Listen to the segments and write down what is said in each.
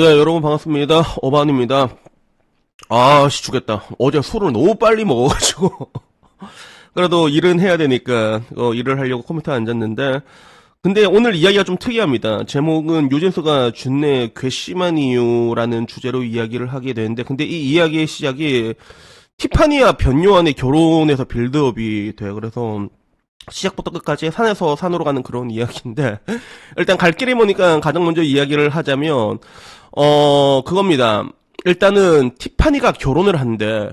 예, 여러분 반갑습니다. 어반입니다. 아, 씨, 죽겠다. 어제 술을 너무 빨리 먹어가지고. 그래도 일은 해야 되니까, 어, 일을 하려고 컴퓨터에 앉았는데, 근데 오늘 이야기가 좀 특이합니다. 제목은 유진수가 준내 괘씸한 이유라는 주제로 이야기를 하게 되는데, 근데 이 이야기의 시작이 티파니와 변요한의 결혼에서 빌드업이 돼. 그래서, 시작부터 끝까지 산에서 산으로 가는 그런 이야기인데 일단 갈 길이 보니까 가장 먼저 이야기를 하자면 어 그겁니다. 일단은 티파니가 결혼을 한대.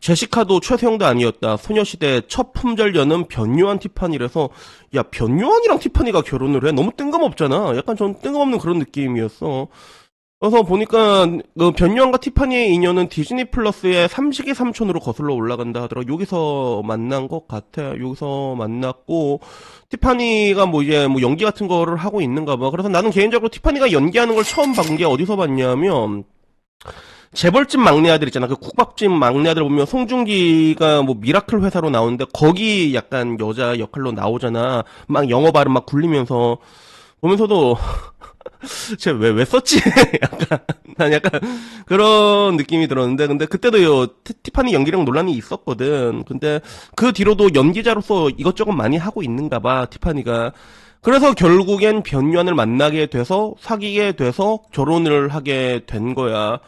제시카도 최소영도 아니었다. 소녀시대 첫 품절 여는 변요한 티파니라서 야 변요한이랑 티파니가 결혼을 해 너무 뜬금없잖아. 약간 전 뜬금없는 그런 느낌이었어. 그래서 보니까 그 변요한과 티파니의 인연은 디즈니 플러스의 삼식이 삼촌으로 거슬러 올라간다 하더라고. 여기서 만난 것 같아. 여기서 만났고 티파니가 뭐 이제 뭐 연기 같은 거를 하고 있는가 봐. 그래서 나는 개인적으로 티파니가 연기하는 걸 처음 본 게 어디서 봤냐면 재벌집 막내 아들 있잖아. 그 국밥집 막내 아들 보면 송중기가 뭐 미라클 회사로 나오는데 거기 약간 여자 역할로 나오잖아. 막 영어 발음 막 굴리면서 보면서도 쟤 왜, 왜 썼지? 약간, 난 약간 그런 느낌이 들었는데, 근데 그때도 요, 티- 티파니 연기력 논란이 있었거든. 근데 그 뒤로도 연기자로서 이것저것 많이 하고 있는가 봐, 티파니가. 그래서 결국엔 변요한을 만나게 돼서, 사귀게 돼서 결혼을 하게 된 거야.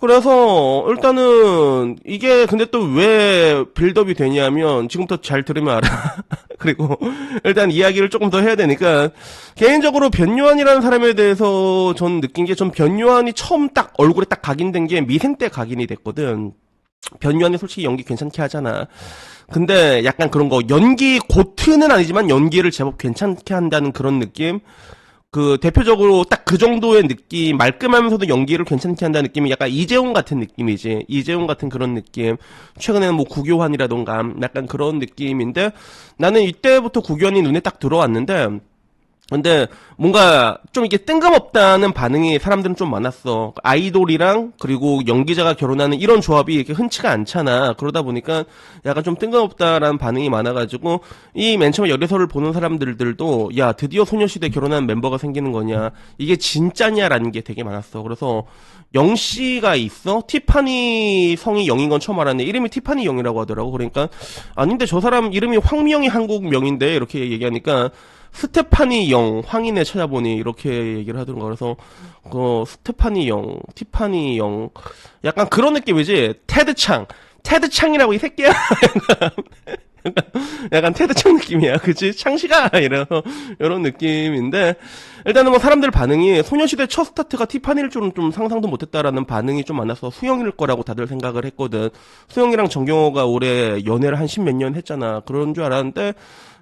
그래서 일단은 이게 근데 또 왜 빌드업이 되냐면 지금부터 잘 들으면 알아. 그리고 일단 이야기를 조금 더 해야 되니까 개인적으로 변요한이라는 사람에 대해서 전 느낀 게좀 변요한이 처음 딱 얼굴에 딱 각인된 게 미생 때 각인이 됐거든. 변요한이 솔직히 연기 괜찮게 하잖아. 근데 약간 그런 거 연기 고트는 아니지만 연기를 제법 괜찮게 한다는 그런 느낌. 그 대표적으로 딱 그 정도의 느낌 말끔하면서도 연기를 괜찮게 한다는 느낌이 약간 이재용 같은 느낌이지. 이재용 같은 그런 느낌. 최근에는 뭐 구교환이라던가 약간 그런 느낌인데 나는 이때부터 구교환이 눈에 딱 들어왔는데 근데 뭔가 좀 이게 뜬금없다는 반응이 사람들은 좀 많았어. 아이돌이랑 그리고 연기자가 결혼하는 이런 조합이 이렇게 흔치가 않잖아. 그러다 보니까 약간 좀 뜬금없다라는 반응이 많아가지고 이 맨 처음에 열애설을 보는 사람들도 야 드디어 소녀시대 결혼한 멤버가 생기는 거냐 이게 진짜냐라는 게 되게 많았어. 그래서 영 씨가 있어? 티파니 성이 영인 건 처음 알았네. 이름이 티파니 영이라고 하더라고. 그러니까 아닌데 저 사람 이름이 황미영이 한국 명인데 이렇게 얘기하니까 스테파니 영 황인에 찾아보니 이렇게 얘기를 하더라고. 그래서 그 스테파니 영, 티파니 영 약간 그런 느낌이지. 테드 창, 테드 창이라고 이 새끼야. 약간 테드창 느낌이야. 그치? 창시가! 이래서, 이런 느낌인데, 일단은 뭐 사람들 반응이 소녀시대 첫 스타트가 티파니일 줄은 좀 상상도 못했다라는 반응이 좀 많아서 수영일 거라고 다들 생각을 했거든. 수영이랑 정경호가 올해 연애를 한 십 몇 년 했잖아. 그런 줄 알았는데,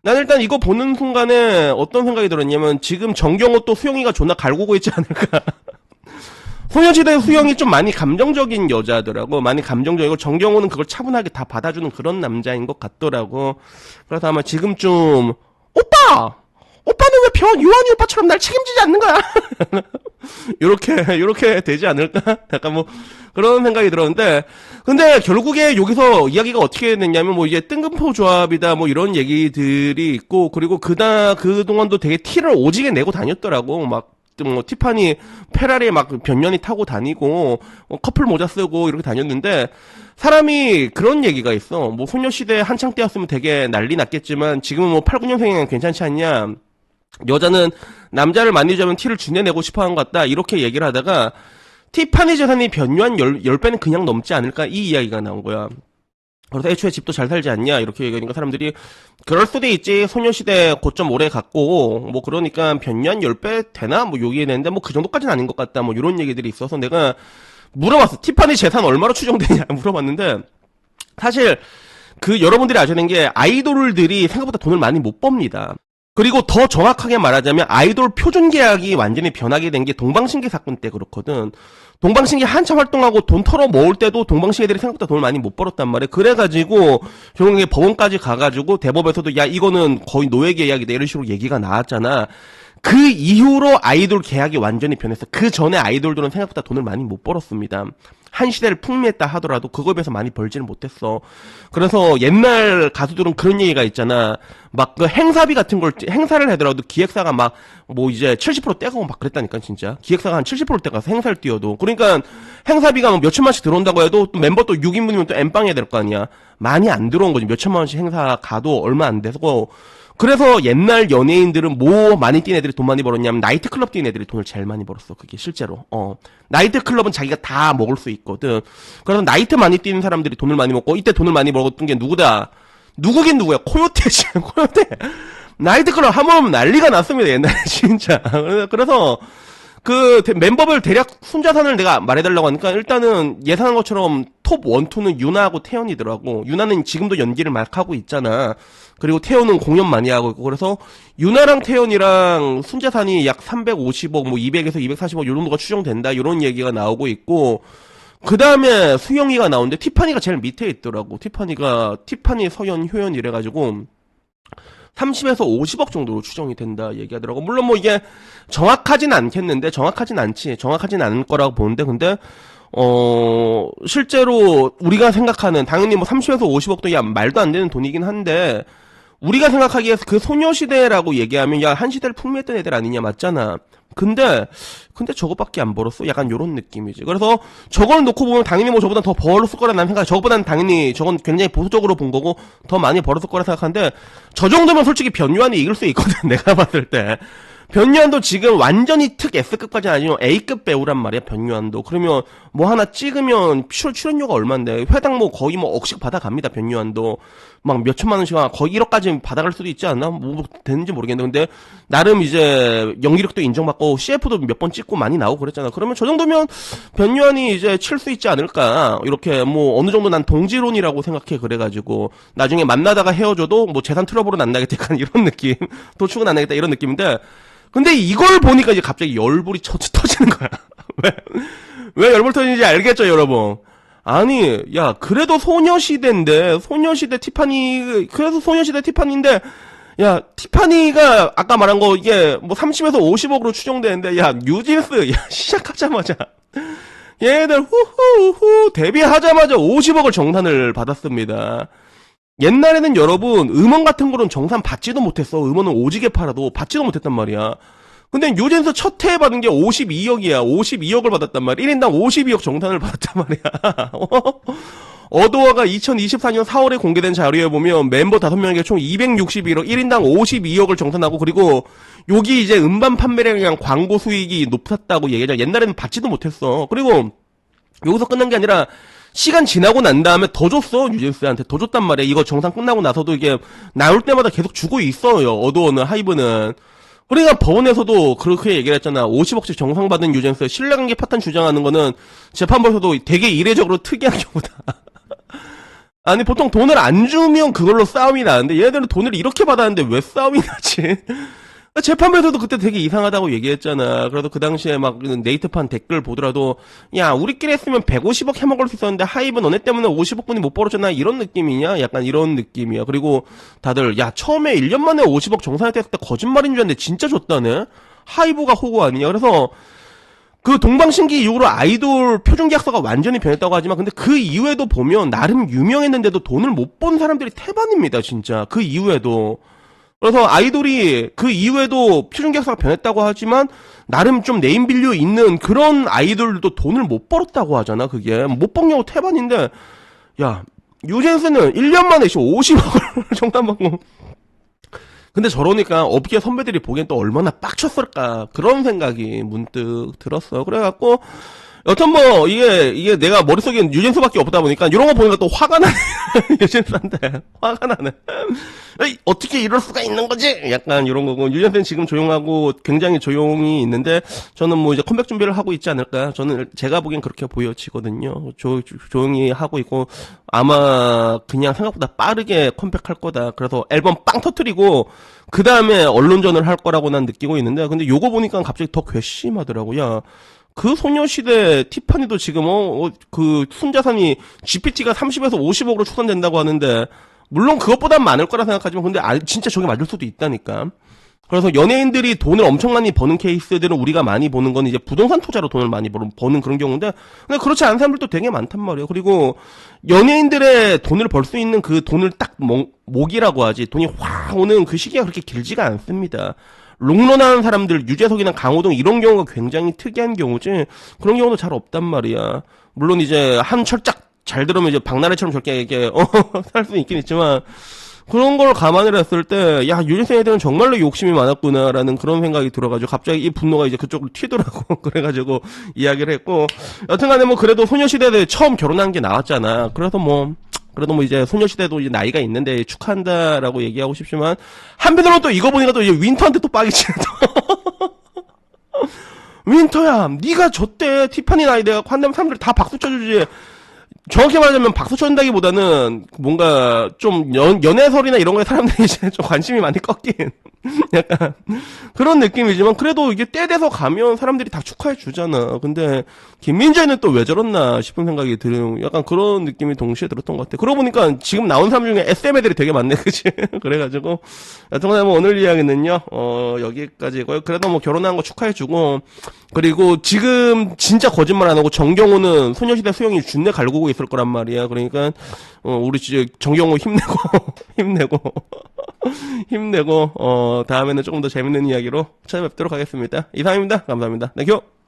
난 일단 이거 보는 순간에 어떤 생각이 들었냐면, 지금 정경호 또 수영이가 존나 갈구고 있지 않을까. 소녀시대 수영이 좀 많이 감정적인 여자더라고. 많이 감정적이고 정경호는 그걸 차분하게 다 받아주는 그런 남자인 것 같더라고. 그래서 아마 지금쯤 오빠! 오빠는 왜 변, 유한이 오빠처럼 날 책임지지 않는 거야? 요렇게, 요렇게 되지 않을까? 약간 뭐, 그런 생각이 들었는데, 근데 결국에 여기서 이야기가 어떻게 됐냐면, 뭐 이제 뜬금포 조합이다, 뭐 이런 얘기들이 있고, 그리고 그다, 그동안도 되게 티를 오지게 내고 다녔더라고. 막, 뭐 티파니 페라리 막 변년이 타고 다니고 어, 커플 모자 쓰고 이렇게 다녔는데 사람이 그런 얘기가 있어. 뭐 소녀시대 한창 때였으면 되게 난리 났겠지만 지금은 뭐 8, 9년생이면 괜찮지 않냐. 여자는 남자를 만나자면 티를 준내내고 싶어 하는 것 같다. 이렇게 얘기를 하다가 티파니 재산이 변유한 10, 10배는 그냥 넘지 않을까 이 이야기가 나온 거야. 그래서 애초에 집도 잘 살지 않냐 이렇게 얘기하니까 사람들이 그럴 수도 있지. 소녀시대 고점 오래 갔고 뭐 그러니까 변년 10배 되나? 뭐 요기했는데 뭐 그 정도까지는 아닌 것 같다. 뭐 이런 얘기들이 있어서 내가 물어봤어. 티파니 재산 얼마로 추정되냐? 물어봤는데 사실 그 여러분들이 되는 게 아이돌들이 생각보다 돈을 많이 못 법니다. 그리고 더 정확하게 말하자면 아이돌 표준 계약이 완전히 변하게 된 게 동방신기 사건 때 그렇거든. 동방신기 한참 활동하고 돈 털어 모을 때도 동방신기들이 생각보다 돈을 많이 못 벌었단 말이야. 그래가지고 결국에 법원까지 가가지고 대법에서도 야 이거는 거의 노예 계약이다 이런 식으로 얘기가 나왔잖아. 그 이후로 아이돌 계약이 완전히 변했어. 그 전에 아이돌들은 생각보다 돈을 많이 못 벌었습니다. 한 시대를 풍미했다 하더라도 그거에 비해서 많이 벌지는 못했어. 그래서 옛날 가수들은 그런 얘기가 있잖아. 막 그 행사비 같은 걸 행사를 하더라도 기획사가 막 뭐 이제 70% 떼가고 막 그랬다니까 진짜. 기획사가 한 70% 떼가서 행사를 뛰어도. 그러니까 행사비가 뭐 몇천만씩 들어온다고 해도 또 멤버 또 6인분이면 또 엠빵 해야 될 거 아니야. 많이 안 들어온 거지. 몇천만 원씩 행사 가도 얼마 안 돼서 그래서 옛날 연예인들은 뭐 많이 뛴 애들이 돈 많이 벌었냐면 나이트클럽 뛴 애들이 돈을 제일 많이 벌었어. 그게 실제로. 어. 나이트클럽은 자기가 다 먹을 수 있거든. 그래서 나이트 많이 뛰는 사람들이 돈을 많이 먹고 이때 돈을 많이 벌었던 게 누구다? 누구긴 누구야? 코요테지. 코요테. 나이트클럽 하면 난리가 났습니다. 옛날에 진짜. 그래서 그 대- 멤버별 대략 순자산을 내가 말해달라고 하니까 일단은 예상한 것처럼 톱 원투는 유나하고 태연이더라고. 유나는 지금도 연기를 막 하고 있잖아. 그리고 태연은 공연 많이 하고 있고 그래서 유나랑 태연이랑 순자산이 약 350억 뭐 200에서 240억 요 정도가 추정된다. 이런 얘기가 나오고 있고 그 다음에 수영이가 나오는데 티파니가 제일 밑에 있더라고. 티파니가 티파니 서연 효연 이래가지고 30에서 50억 정도로 추정이 된다 얘기하더라고. 물론 뭐 이게 정확하진 않겠는데 정확하진 않지. 정확하진 않을 거라고 보는데 근데 어 실제로 우리가 생각하는 당연히 뭐 30에서 50억도 야 말도 안 되는 돈이긴 한데 우리가 생각하기에 그 소녀시대라고 얘기하면 야 한 시대를 풍미했던 애들 아니냐 맞잖아. 근데 근데 저거밖에 안 벌었어. 약간 요런 느낌이지. 그래서 저걸 놓고 보면 당연히 뭐 저보다 더 벌었을 거라 난 생각. 저거보다는 당연히 저건 굉장히 보수적으로 본 거고 더 많이 벌었을 거라 생각하는데 저 정도면 솔직히 변유한이 이길 수 있거든. 내가 봤을 때. 변유한도 지금 완전히 특 S급까지 아니면 A급 배우란 말이야, 변유한도. 그러면 뭐 하나 찍으면 출, 출연료가 얼만데, 회당 뭐 거의 뭐 억씩 받아갑니다, 변유한도. 막 몇천만 원씩, 거의 1억까지 받아갈 수도 있지 않나? 뭐 되는지 모르겠는데. 근데, 나름 이제 연기력도 인정받고, CF도 몇 번 찍고 많이 나오고 그랬잖아. 그러면 저 정도면 변유한이 이제 칠 수 있지 않을까? 이렇게 뭐 어느 정도 난 동지론이라고 생각해, 그래가지고. 나중에 만나다가 헤어져도 뭐 재산 트러블은 안 나겠다, 이런 느낌. 도축은 안 나겠다, 이런 느낌인데. 근데 이걸 보니까 이제 갑자기 열불이 쳐, 터지는 거야. 왜, 왜 열불 터지는지 알겠죠, 여러분? 아니, 야, 그래도 소녀시대인데, 소녀시대 티파니, 그래도 소녀시대 티파니인데, 야, 티파니가 아까 말한 거 이게 뭐 30에서 50억으로 추정되는데, 야, 뉴진스, 야, 시작하자마자. 얘들 후후후 데뷔하자마자 50억을 정산을 받았습니다. 옛날에는 여러분 음원 같은 거는 정산 받지도 못했어. 음원은 오지게 팔아도 받지도 못했단 말이야. 근데 뉴진스 첫 해에 받은 게 52억이야. 52억을 받았단 말이야. 1인당 52억 정산을 받았단 말이야. 어도어가 2024년 4월에 공개된 자료에 보면 멤버 5명에게 총 261억, 1인당 52억을 정산하고 그리고 여기 이제 음반 판매량이랑 광고 수익이 높았다고 얘기하자. 옛날에는 받지도 못했어. 그리고 여기서 끝난 게 아니라 시간 지나고 난 다음에 더 줬어 뉴진스한테 더 줬단 말이야 이거 정상 끝나고 나서도 이게 나올 때마다 계속 주고 있어요 어두워는 하이브는 그러니까 법원에서도 그렇게 얘기를 했잖아. 50억씩 정상받은 뉴진스 신뢰관계 파탄 주장하는 거는 재판부에서도 되게 이례적으로 특이한 경우다. 아니 보통 돈을 안 주면 그걸로 싸움이 나는데 얘네들은 돈을 이렇게 받았는데 왜 싸움이 나지 재판부에서도 그때 되게 이상하다고 얘기했잖아. 그래서 그 당시에 막 네이트판 댓글 보더라도 야 우리끼리 했으면 150억 해먹을 수 있었는데 하이브 너네 때문에 50억 분이 못 벌어졌나 이런 느낌이냐? 약간 이런 느낌이야. 그리고 다들 야 처음에 1년 만에 50억 정산했을 때 거짓말인 줄 알았는데 진짜 줬다네. 하이브가 호구 아니냐? 그래서 그 동방신기 이후로 아이돌 표준 계약서가 완전히 변했다고 하지만 근데 그 이후에도 보면 나름 유명했는데도 돈을 못 번 사람들이 태반입니다 진짜 그 이후에도 그래서 아이돌이 그 이후에도 표준 계약서가 변했다고 하지만 나름 좀 네임 빌류 있는 그런 아이돌도 돈을 못 벌었다고 하잖아 그게. 못 벌냐고 태반인데 야 유젠스는 1년 만에 50억을 정산받고. 근데 저러니까 업계 선배들이 보기엔 또 얼마나 빡쳤을까 그런 생각이 문득 들었어. 그래갖고 여튼 뭐 이게 이게 내가 머릿속에 유진수밖에 없다 보니까 이런 거 보니까 또 화가 나네. 유진수한테 화가 나네. 어떻게 이럴 수가 있는 거지? 약간 이런 거고 유진수는 지금 조용하고 굉장히 조용히 있는데 저는 뭐 이제 컴백 준비를 하고 있지 않을까. 저는 제가 보기엔 그렇게 보여지거든요. 조, 조용히 하고 있고 아마 그냥 생각보다 빠르게 컴백할 거다. 그래서 앨범 빵 터트리고 그 다음에 언론전을 할 거라고 난 느끼고 있는데 근데 요거 보니까 갑자기 더 괘씸하더라고요 그 소녀시대 티파니도 지금 어, 어, 그 순자산이 GPT가 30에서 50억으로 추산된다고 하는데 물론 그것보단 많을 거라 생각하지만 근데 아, 진짜 저게 맞을 수도 있다니까. 그래서 연예인들이 돈을 엄청 많이 버는 케이스들은 우리가 많이 보는 건 이제 부동산 투자로 돈을 많이 버는, 버는 그런 경우인데, 근데 그렇지 않은 사람들도 되게 많단 말이에요. 그리고 연예인들의 돈을 벌 수 있는 그 돈을 딱 목, 목이라고 하지, 돈이 확 오는 그 시기가 그렇게 길지가 않습니다. 롱런하는 사람들, 유재석이나 강호동 이런 경우가 굉장히 특이한 경우지, 그런 경우도 잘 없단 말이야. 물론 이제 한 철짝 잘 들으면 이제 박나래처럼 저렇게 이렇게, 어, 살수 있긴 있지만, 그런 걸 감안을 했을 때, 야, 유재석 애들은 정말로 욕심이 많았구나라는 그런 생각이 들어가지고, 갑자기 이 분노가 이제 그쪽으로 튀더라고. 그래가지고, 이야기를 했고, 여튼 간에 뭐, 그래도 소녀시대에 처음 결혼한 게 나왔잖아. 그래서 뭐, 그래도 뭐 이제 소녀시대도 이제 나이가 있는데 축하한다라고 얘기하고 싶지만, 한편으로 또 이거 보니까 또 이제 윈터한테 또 빡이 치네, 또. 윈터야, 네가 줬대. 티파니 나이 내가 한다면 사람들 다 박수 쳐주지. 정확히 말하자면 박수 쳐준다기보다는 뭔가 좀 연, 연애설이나 이런 거에 사람들이 이제 좀 관심이 많이 꺾인 약간 그런 느낌이지만 그래도 이게 때 돼서 가면 사람들이 다 축하해 주잖아. 근데 김민재는 또 왜 저랬나 싶은 생각이 드는 약간 그런 느낌이 동시에 들었던 것 같아. 그러고 보니까 지금 나온 사람 중에 SM 애들이 되게 많네, 그치? 그래가지고 여튼간에 뭐 오늘 이야기는요, 어, 여기까지고요. 그래도 뭐 결혼한 거 축하해주고, 그리고 지금 진짜 거짓말 안 하고 정경호는 소녀시대 수영이 준내 갈구고 있을 거란 말이야. 그러니까, 어, 우리 정경호 힘내고, 힘내고, 힘내고, 어, 다음에는 조금 더 재밌는 이야기로 찾아뵙도록 하겠습니다. 이상입니다. 감사합니다. 땡큐!